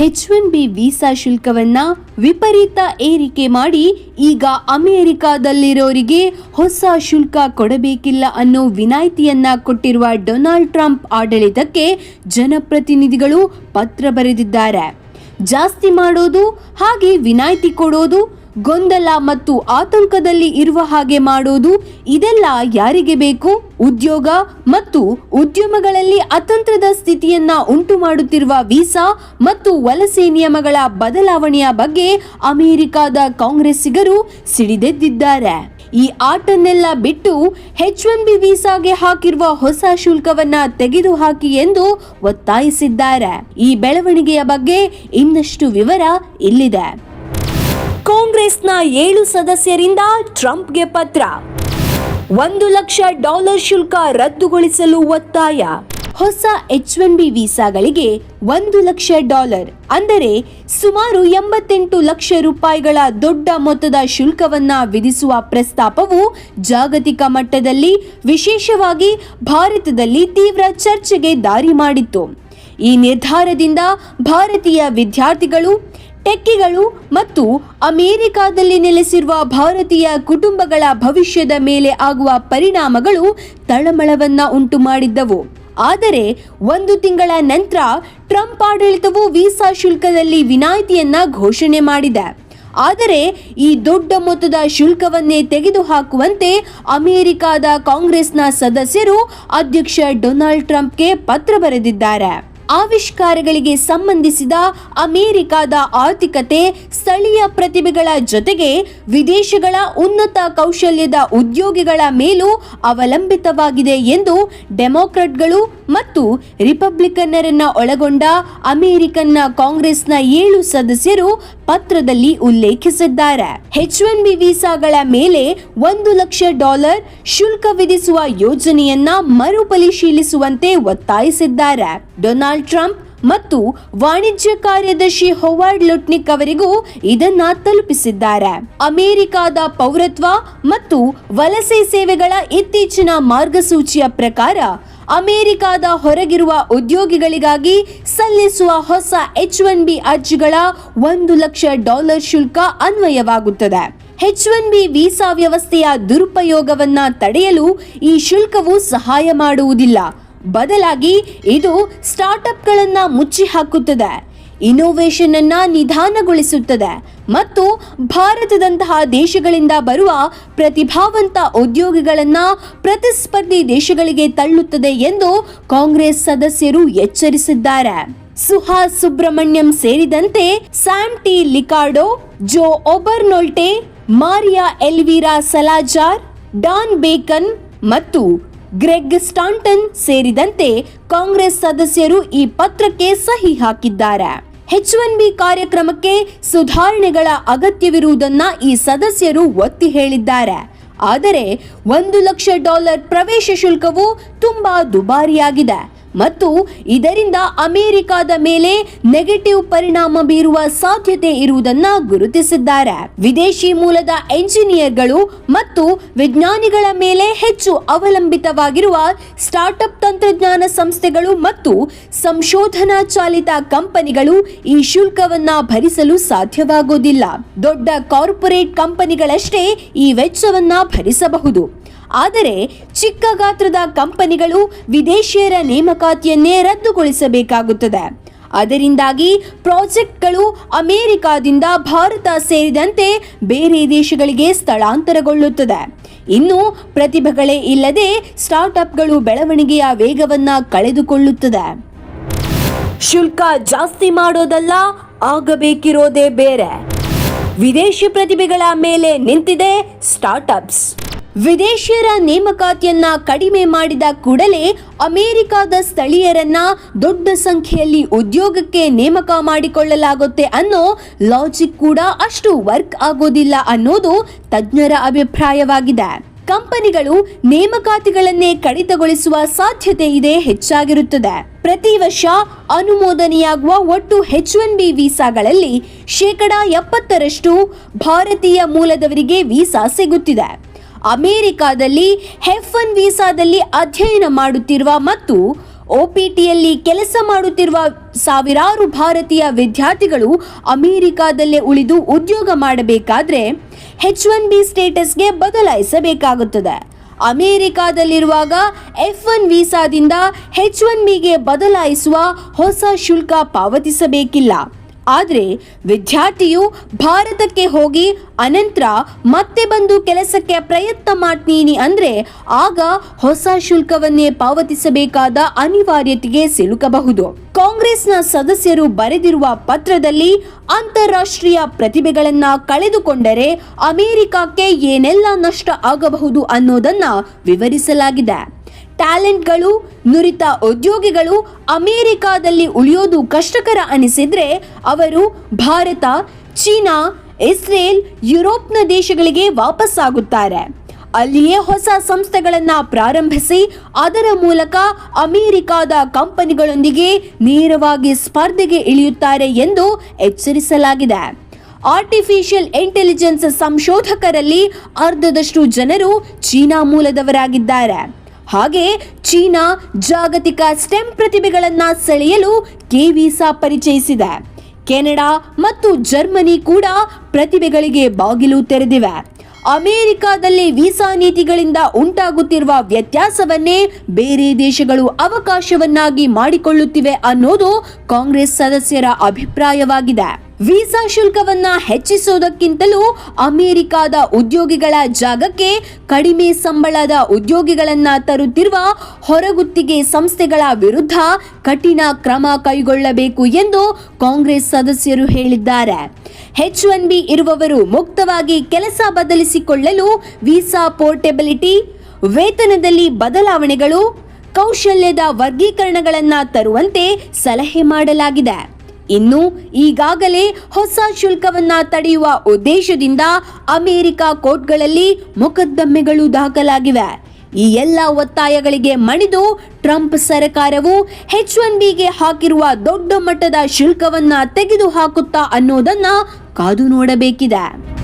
H one B visa ಶುಲ್ಕವನ್ನ ವಿಪರೀತ ಏರಿಕೆ ಮಾಡಿ ಈಗ ಅಮೆರಿಕಾದಲ್ಲಿರೋರಿಗೆ ಹೊಸ ಶುಲ್ಕ ಕೊಡಬೇಕಿಲ್ಲ ಅನ್ನೋ ವಿನಾಯಿತಿಯನ್ನ ಕೊಟ್ಟಿರುವ ಡೊನಾಲ್ಡ್ ಟ್ರಂಪ್ ಆಡಳಿತಕ್ಕೆ ಜನಪ್ರತಿನಿಧಿಗಳು ಪತ್ರ ಬರೆದಿದ್ದಾರೆ. ಜಾಸ್ತಿ ಮಾಡೋದು ಹಾಗೆ ವಿನಾಯಿತಿ ಕೊಡೋದು ಗೊಂದಲ ಮತ್ತು ಆತಂಕದಲ್ಲಿ ಇರುವ ಹಾಗೆ ಮಾಡೋದು ಇದೆಲ್ಲ ಯಾರಿಗೆ ಬೇಕು? ಉದ್ಯೋಗ ಮತ್ತು ಉದ್ಯಮಗಳಲ್ಲಿ ಅತಂತ್ರದ ಸ್ಥಿತಿಯನ್ನ ಉಂಟು ಮಾಡುತ್ತಿರುವ ವೀಸಾ ಮತ್ತು ವಲಸೆ ನಿಯಮಗಳ ಬದಲಾವಣೆಯ ಬಗ್ಗೆ ಅಮೆರಿಕದ ಕಾಂಗ್ರೆಸ್ಸಿಗರು ಸಿಡಿದೆದ್ದಿದ್ದಾರೆ. ಈ ಆಟನ್ನೆಲ್ಲ ಬಿಟ್ಟು ಹೆಚ್ ಒನ್ ಬಿ ವೀಸಾಗೆ ಹಾಕಿರುವ ಹೊಸ ಶುಲ್ಕವನ್ನ ತೆಗೆದುಹಾಕಿ ಎಂದು ಒತ್ತಾಯಿಸಿದ್ದಾರೆ. ಈ ಬೆಳವಣಿಗೆಯ ಬಗ್ಗೆ ಇನ್ನಷ್ಟು ವಿವರ ಇಲ್ಲಿದೆ. ಕಾಂಗ್ರೆಸ್ನ ಏಳು ಸದಸ್ಯರಿಂದ ಟ್ರಂಪ್ಗೆ ಪತ್ರ. ಒಂದು ಲಕ್ಷ ಡಾಲರ್ ಶುಲ್ಕ ರದ್ದುಗೊಳಿಸಲು ಒತ್ತಾಯ. ಹೊಸ ಎಚ್ ಒನ್ ಬಿ ವೀಸಾಗಳಿಗೆ ಒಂದು ಲಕ್ಷ ಡಾಲರ್, ಅಂದರೆ ಸುಮಾರು ಎಂಬತ್ತೆಂಟು ಲಕ್ಷ ರೂಪಾಯಿಗಳ ದೊಡ್ಡ ಮೊತ್ತದ ಶುಲ್ಕವನ್ನ ವಿಧಿಸುವ ಪ್ರಸ್ತಾಪವು ಜಾಗತಿಕ ಮಟ್ಟದಲ್ಲಿ ವಿಶೇಷವಾಗಿ ಭಾರತದಲ್ಲಿ ತೀವ್ರ ಚರ್ಚೆಗೆ ದಾರಿ ಮಾಡಿತ್ತು. ಈ ನಿರ್ಧಾರದಿಂದ ಭಾರತೀಯ ವಿದ್ಯಾರ್ಥಿಗಳು ಟೆಕ್ಕಿಗಳು ಮತ್ತು ಅಮೆರಿಕಾದಲ್ಲಿ ನೆಲೆಸಿರುವ ಭಾರತೀಯ ಕುಟುಂಬಗಳ ಭವಿಷ್ಯದ ಮೇಲೆ ಆಗುವ ಪರಿಣಾಮಗಳು ತಳಮಳವನ್ನ ಉಂಟು ಮಾಡಿದ್ದವು. ಆದರೆ ಒಂದು ತಿಂಗಳ ನಂತರ ಟ್ರಂಪ್ ಆಡಳಿತವು ವೀಸಾ ಶುಲ್ಕದಲ್ಲಿ ವಿನಾಯಿತಿಯನ್ನ ಘೋಷಣೆ ಮಾಡಿದೆ. ಆದರೆ ಈ ದೊಡ್ಡ ಮೊತ್ತದ ಶುಲ್ಕವನ್ನೇ ತೆಗೆದುಹಾಕುವಂತೆ ಅಮೆರಿಕಾದ ಕಾಂಗ್ರೆಸ್ನ ಸದಸ್ಯರು ಅಧ್ಯಕ್ಷ ಡೊನಾಲ್ಡ್ ಟ್ರಂಪ್ಗೆ ಪತ್ರ ಬರೆದಿದ್ದಾರೆ. ಆವಿಷ್ಕಾರಗಳಿಗೆ ಸಂಬಂಧಿಸಿದ ಅಮೆರಿಕದ ಆರ್ಥಿಕತೆ, ಸ್ಥಳೀಯ ಪ್ರತಿಭೆಗಳ ಜೊತೆಗೆ ವಿದೇಶಗಳ ಉನ್ನತ ಕೌಶಲ್ಯದ ಉದ್ಯೋಗಿಗಳ ಮೇಲೂ ಅವಲಂಬಿತವಾಗಿದೆ ಎಂದು ಡೆಮೊಕ್ರಾಟ್ಗಳು ಮತ್ತು ರಿಪಬ್ಲಿಕನ್ನರನ್ನ ಒಳಗೊಂಡ ಅಮೆರಿಕನ್ನ ಕಾಂಗ್ರೆಸ್ನ ಏಳು ಸದಸ್ಯರು ಪತ್ರದಲ್ಲಿ ಉಲ್ಲೇಖಿಸಿದ್ದಾರೆ. ಎಚ್ ಒನ್ ಬಿ ವೀಸಾಗಳ ಮೇಲೆ ಒಂದು ಲಕ್ಷ ಡಾಲರ್ ಶುಲ್ಕ ವಿಧಿಸುವ ಯೋಜನೆಯನ್ನ ಮರುಪರಿಶೀಲಿಸುವಂತೆ ಒತ್ತಾಯಿಸಿದ್ದಾರೆ. ಡೊನಾಲ್ಡ್ ಟ್ರಂಪ್ ಮತ್ತು ವಾಣಿಜ್ಯ ಕಾರ್ಯದರ್ಶಿ ಹೊವಾರ್ಡ್ ಲುಟ್ನಿಕ್ ಅವರಿಗೂ ಇದನ್ನ ತಲುಪಿಸಿದ್ದಾರೆ. ಅಮೆರಿಕಾದ ಪೌರತ್ವ ಮತ್ತು ವಲಸೆ ಸೇವೆಗಳ ಇತ್ತೀಚಿನ ಮಾರ್ಗಸೂಚಿಯ ಪ್ರಕಾರ ಅಮೆರಿಕಾದ ಹೊರಗಿರುವ ಉದ್ಯೋಗಿಗಳಿಗಾಗಿ ಸಲ್ಲಿಸುವ ಹೊಸ ಎಚ್ ಒನ್ ಬಿ ಅರ್ಜಿಗಳ ಒಂದು ಲಕ್ಷ ಡಾಲರ್ ಶುಲ್ಕ ಅನ್ವಯವಾಗುತ್ತದೆ. ಹೆಚ್ ಒನ್ ಬಿ ವೀಸಾ ವ್ಯವಸ್ಥೆಯ ದುರುಪಯೋಗವನ್ನ ತಡೆಯಲು ಈ ಶುಲ್ಕವು ಸಹಾಯ ಮಾಡುವುದಿಲ್ಲ. ಬದಲಾಗಿ ಇದು ಸ್ಟಾರ್ಟ್ಅಪ್ಗಳನ್ನು ಮುಚ್ಚಿ ಹಾಕುತ್ತದೆ ಇನ್ನೋವೇಷನ್ ಅನ್ನ ನಿಧಾನಗೊಳಿಸುತ್ತದೆ ಮತ್ತು ಭಾರತದಂತಹ ದೇಶಗಳಿಂದ ಬರುವ ಪ್ರತಿಭಾವಂತ ಉದ್ಯೋಗಿಗಳನ್ನ ಪ್ರತಿಸ್ಪರ್ಧಿ ದೇಶಗಳಿಗೆ ತಳ್ಳುತ್ತದೆ ಎಂದು ಕಾಂಗ್ರೆಸ್ ಸದಸ್ಯರು ಎಚ್ಚರಿಸಿದ್ದಾರೆ. ಸುಹಾಸ್ ಸುಬ್ರಹ್ಮಣ್ಯಂ ಸೇರಿದಂತೆ Sam T Licardo Joe Obernolte, Maria Elvira Salazar, Don Bacon ಮತ್ತು ಗ್ರೆಗ್ ಸ್ಟಾಂಟನ್ ಸೇರಿದಂತೆ ಕಾಂಗ್ರೆಸ್ ಸದಸ್ಯರು ಈ ಪತ್ರಕ್ಕೆ ಸಹಿ ಹಾಕಿದ್ದಾರೆ. ಎಚ್ ಒನ್ ಬಿ ಕಾರ್ಯಕ್ರಮಕ್ಕೆ ಸುಧಾರಣೆಗಳ ಅಗತ್ಯವಿರುವುದನ್ನ ಈ ಸದಸ್ಯರು ಒತ್ತಿ ಹೇಳಿದ್ದಾರೆ. ಆದರೆ ಒಂದು ಲಕ್ಷ ಡಾಲರ್ ಪ್ರವೇಶ ಶುಲ್ಕವು ತುಂಬಾ ದುಬಾರಿಯಾಗಿದೆ. ಮತ್ತು ಇದರಿಂದ ಅಮೆರಿಕದ ಮೇಲೆ ನೆಗೆಟಿವ್ ಪರಿಣಾಮ ಬೀರುವ ಸಾಧ್ಯತೆ ಇರುವುದನ್ನ ಗುರುತಿಸಿದ್ದಾರೆ. ವಿದೇಶಿ ಮೂಲದ ಎಂಜಿನಿಯರ್ಗಳು ಮತ್ತು ವಿಜ್ಞಾನಿಗಳ ಮೇಲೆ ಹೆಚ್ಚು ಅವಲಂಬಿತವಾಗಿರುವ ಸ್ಟಾರ್ಟ್ಅಪ್ ತಂತ್ರಜ್ಞಾನ ಸಂಸ್ಥೆಗಳು ಮತ್ತು ಸಂಶೋಧನಾ ಚಾಲಿತ ಕಂಪನಿಗಳು ಈ ಶುಲ್ಕವನ್ನ ಭರಿಸಲು ಸಾಧ್ಯವಾಗುವುದಿಲ್ಲ ದೊಡ್ಡ ಕಾರ್ಪೊರೇಟ್ ಕಂಪನಿಗಳಷ್ಟೇ ಈ ವೆಚ್ಚವನ್ನ ಭರಿಸಬಹುದು. ಆದರೆ ಚಿಕ್ಕ ಗಾತ್ರದ ಕಂಪನಿಗಳು ವಿದೇಶಿಯರ ನೇಮಕಾತಿಯನ್ನೇ ರದ್ದುಗೊಳಿಸಬೇಕಾಗುತ್ತದೆ. ಅದರಿಂದಾಗಿ ಪ್ರಾಜೆಕ್ಟ್ಗಳು ಅಮೆರಿಕಾದಿಂದ ಭಾರತ ಸೇರಿದಂತೆ ಬೇರೆ ದೇಶಗಳಿಗೆ ಸ್ಥಳಾಂತರಗೊಳ್ಳುತ್ತದೆ. ಇನ್ನು ಪ್ರತಿಭೆಗಳೇ ಇಲ್ಲದೆ ಸ್ಟಾರ್ಟ್ಅಪ್ಗಳು ಬೆಳವಣಿಗೆಯ ವೇಗವನ್ನ ಕಳೆದುಕೊಳ್ಳುತ್ತದೆ. ಶುಲ್ಕ ಜಾಸ್ತಿ ಮಾಡೋದಲ್ಲ, ಆಗಬೇಕಿರೋದೇ ಬೇರೆ. ವಿದೇಶಿ ಪ್ರತಿಭೆಗಳ ಮೇಲೆ ನಿಂತಿದೆ ಸ್ಟಾರ್ಟ್ಅಪ್ಸ್. ವಿದೇಶಿಯರ ನೇಮಕಾತಿಯನ್ನ ಕಡಿಮೆ ಮಾಡಿದ ಕೂಡಲೇ ಅಮೆರಿಕದ ಸ್ಥಳೀಯರನ್ನ ದೊಡ್ಡ ಸಂಖ್ಯೆಯಲ್ಲಿ ಉದ್ಯೋಗಕ್ಕೆ ನೇಮಕ ಮಾಡಿಕೊಳ್ಳಲಾಗುತ್ತೆ ಅನ್ನೋ ಲಾಜಿಕ್ ಕೂಡ ಅಷ್ಟು ವರ್ಕ್ ಆಗೋದಿಲ್ಲ ಅನ್ನೋದು ತಜ್ಞರ ಅಭಿಪ್ರಾಯವಾಗಿದೆ. ಕಂಪನಿಗಳು ನೇಮಕಾತಿಗಳನ್ನೇ ಕಡಿತಗೊಳಿಸುವ ಸಾಧ್ಯತೆ ಇದೆ ಹೆಚ್ಚಾಗಿರುತ್ತದೆ. ಪ್ರತಿ ವರ್ಷ ಅನುಮೋದನೆಯಾಗುವ ಒಟ್ಟು ಹೆಚ್ ಒನ್ ಬಿ ವೀಸಾಗಳಲ್ಲಿ ಶೇಕಡಾ ಎಪ್ಪತ್ತರಷ್ಟು ಭಾರತೀಯ ಮೂಲದವರಿಗೆ ವೀಸಾ ಸಿಗುತ್ತಿದೆ. ಅಮೆರಿಕಾದಲ್ಲಿ ಹೆಫ್ ಒನ್ ವೀಸಾದಲ್ಲಿ ಅಧ್ಯಯನ ಮಾಡುತ್ತಿರುವ ಮತ್ತು ಒಪಿಟಿಯಲ್ಲಿ ಕೆಲಸ ಮಾಡುತ್ತಿರುವ ಸಾವಿರಾರು ಭಾರತೀಯ ವಿದ್ಯಾರ್ಥಿಗಳು ಅಮೆರಿಕಾದಲ್ಲೇ ಉಳಿದು ಉದ್ಯೋಗ ಮಾಡಬೇಕಾದ್ರೆ ಹೆಚ್ ಒನ್ ಬಿ ಸ್ಟೇಟಸ್ಗೆ ಬದಲಾಯಿಸಬೇಕಾಗುತ್ತದೆ. ಅಮೆರಿಕಾದಲ್ಲಿರುವಾಗ ಎಫ್ ಒನ್ ವೀಸಾದಿಂದ ಹೆಚ್ ಒನ್ ಬಿಗೆ ಬದಲಾಯಿಸುವ ಹೊಸ ಶುಲ್ಕ ಪಾವತಿಸಬೇಕಿಲ್ಲ. ಆದರೆ ವಿದ್ಯಾರ್ಥಿಯು ಭಾರತಕ್ಕೆ ಹೋಗಿ ಅನಂತರ ಮತ್ತೆ ಬಂದು ಕೆಲಸಕ್ಕೆ ಪ್ರಯತ್ನ ಮಾಡ್ತೀನಿ ಅಂದರೆ ಆಗ ಹೊಸ ಶುಲ್ಕವನ್ನೇ ಪಾವತಿಸಬೇಕಾದ ಅನಿವಾರ್ಯತೆಗೆ ಸಿಲುಕಬಹುದು. ಕಾಂಗ್ರೆಸ್ನ ಸದಸ್ಯರು ಬರೆದಿರುವ ಪತ್ರದಲ್ಲಿ ಅಂತಾರಾಷ್ಟ್ರೀಯ ಪ್ರತಿಭೆಗಳನ್ನ ಕಳೆದುಕೊಂಡರೆ ಅಮೆರಿಕಕ್ಕೆ ಏನೆಲ್ಲ ನಷ್ಟ ಆಗಬಹುದು ಅನ್ನೋದನ್ನ ವಿವರಿಸಲಾಗಿದೆ. ಟ್ಯಾಲೆಂಟ್ಗಳು, ನುರಿತ ಉದ್ಯೋಗಿಗಳು ಅಮೇರಿಕಾದಲ್ಲಿ ಉಳಿಯೋದು ಕಷ್ಟಕರ ಅನಿಸಿದ್ರೆ ಅವರು ಭಾರತ, ಚೀನಾ, ಇಸ್ರೇಲ್, ಯುರೋಪ್ನ ದೇಶಗಳಿಗೆ ವಾಪಸ್ಸಾಗುತ್ತಾರೆ. ಅಲ್ಲಿಯೇ ಹೊಸ ಸಂಸ್ಥೆಗಳನ್ನು ಪ್ರಾರಂಭಿಸಿ, ಅದರ ಮೂಲಕ ಅಮೆರಿಕಾದ ಕಂಪನಿಗಳೊಂದಿಗೆ ನೇರವಾಗಿ ಸ್ಪರ್ಧೆಗೆ ಇಳಿಯುತ್ತಾರೆ ಎಂದು ಎಚ್ಚರಿಸಲಾಗಿದೆ. ಆರ್ಟಿಫಿಷಿಯಲ್ ಇಂಟೆಲಿಜೆನ್ಸ್ ಸಂಶೋಧಕರಲ್ಲಿ ಅರ್ಧದಷ್ಟು ಜನರು ಚೀನಾ ಮೂಲದವರಾಗಿದ್ದಾರೆ. ಹಾಗೆ ಚೀನಾ ಜಾಗತಿಕ ಸ್ಟೆಮ್ ಪ್ರತಿಭೆಗಳನ್ನು ಸೆಳೆಯಲು ಕೆ ವೀಸಾ ಪರಿಚಯಿಸಿದೆ. ಕೆನಡಾ ಮತ್ತು ಜರ್ಮನಿ ಕೂಡ ಪ್ರತಿಭೆಗಳಿಗೆ ಬಾಗಿಲು ತೆರೆದಿವೆ. ಅಮೆರಿಕಾದಲ್ಲಿ ವೀಸಾ ನೀತಿಗಳಿಂದ ಉಂಟಾಗುತ್ತಿರುವ ವ್ಯತ್ಯಾಸವನ್ನೇ ಬೇರೆ ದೇಶಗಳು ಅವಕಾಶವನ್ನಾಗಿ ಮಾಡಿಕೊಳ್ಳುತ್ತಿವೆ ಅನ್ನೋದು ಕಾಂಗ್ರೆಸ್ ಸದಸ್ಯರ ಅಭಿಪ್ರಾಯವಾಗಿದೆ. ವೀಸಾ ಶುಲ್ಕವನ್ನ ಹೆಚ್ಚಿಸೋದಕ್ಕಿಂತಲೂ ಅಮೆರಿಕಾದ ಉದ್ಯೋಗಿಗಳ ಜಾಗಕ್ಕೆ ಕಡಿಮೆ ಸಂಬಳದ ಉದ್ಯೋಗಿಗಳನ್ನ ತರುತ್ತಿರುವ ಹೊರಗುತ್ತಿಗೆ ಸಂಸ್ಥೆಗಳ ವಿರುದ್ಧ ಕಠಿಣ ಕ್ರಮ ಕೈಗೊಳ್ಳಬೇಕು ಎಂದು ಕಾಂಗ್ರೆಸ್ ಸದಸ್ಯರು ಹೇಳಿದ್ದಾರೆ. ಎಚ್ ಒನ್ ಬಿ ಇರುವವರು ಮುಕ್ತವಾಗಿ ಕೆಲಸ ಬದಲಿಸಿಕೊಳ್ಳಲು ವೀಸಾ ಪೋರ್ಟೆಬಿಲಿಟಿ, ವೇತನದಲ್ಲಿ ಬದಲಾವಣೆಗಳು, ಕೌಶಲ್ಯದ ವರ್ಗೀಕರಣಗಳನ್ನು ತರುವಂತೆ ಸಲಹೆ ಮಾಡಲಾಗಿದೆ. ಇನ್ನು ಈಗಾಗಲೇ ಹೊಸ ಶುಲ್ಕವನ್ನ ತಡೆಯುವ ಉದ್ದೇಶದಿಂದ ಅಮೆರಿಕ ಕೋರ್ಟ್ಗಳಲ್ಲಿ ಮೊಕದ್ದಮೆಗಳು ದಾಖಲಾಗಿವೆ. ಈ ಎಲ್ಲ ಒತ್ತಾಯಗಳಿಗೆ ಮಣಿದು ಟ್ರಂಪ್ ಸರ್ಕಾರವು ಹೆಚ್ ಒನ್ ಬಿಗೆ ಹಾಕಿರುವ ದೊಡ್ಡ ಮಟ್ಟದ ಶುಲ್ಕವನ್ನ ತೆಗೆದುಹಾಕುತ್ತಾ ಅನ್ನೋದನ್ನ ಕಾದು ನೋಡಬೇಕಿದೆ.